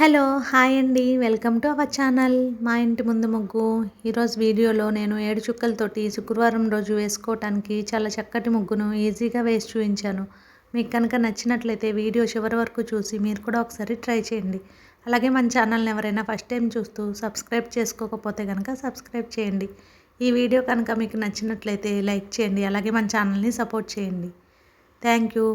Hello hi అండి. Welcome to our channel. మా ఇంటి ముందు ముగ్గు. ఈరోజు వీడియోలో నేను ఏడు చుక్కలతోటి శుక్రవారం రోజు వేసుకోవటానికి చాలా చక్కటి ముగ్గును ఈజీగా వేసి చూపించాను. మీకు కనుక నచ్చినట్లయితే వీడియో చివరి వరకు చూసి మీరు కూడా ఒకసారి ట్రై చేయండి. అలాగే మన ఛానల్ని ఎవరైనా ఫస్ట్ టైం చూస్తూ సబ్స్క్రైబ్ చేసుకోకపోతే కనుక సబ్స్క్రైబ్ చేయండి. ఈ వీడియో కనుక మీకు నచ్చినట్లయితే లైక్ చేయండి. అలాగే మన ఛానల్ని సపోర్ట్ చేయండి. Thank you.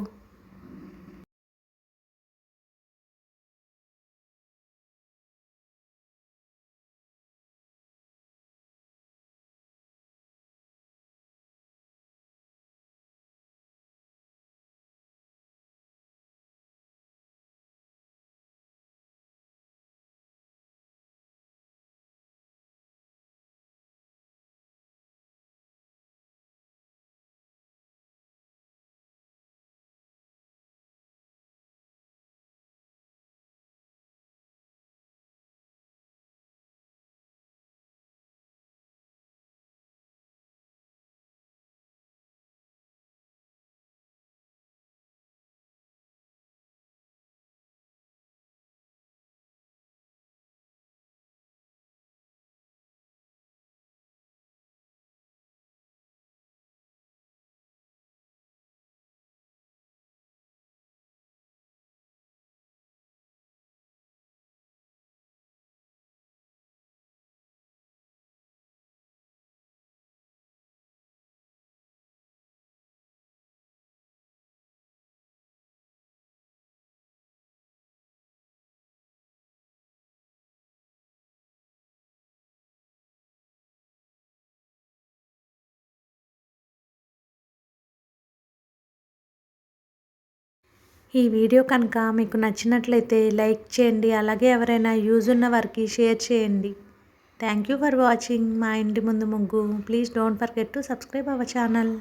ఈ వీడియో కనుక మీకు నచ్చినట్లయితే లైక్ చేయండి అలాగే ఎవరైనా యూజ్ ఉన్న వారికి షేర్ చేయండి. థ్యాంక్ యూ ఫర్ వాచింగ్ మా ఇంటి ముందు ముగ్గు. Please don't forget to subscribe our channel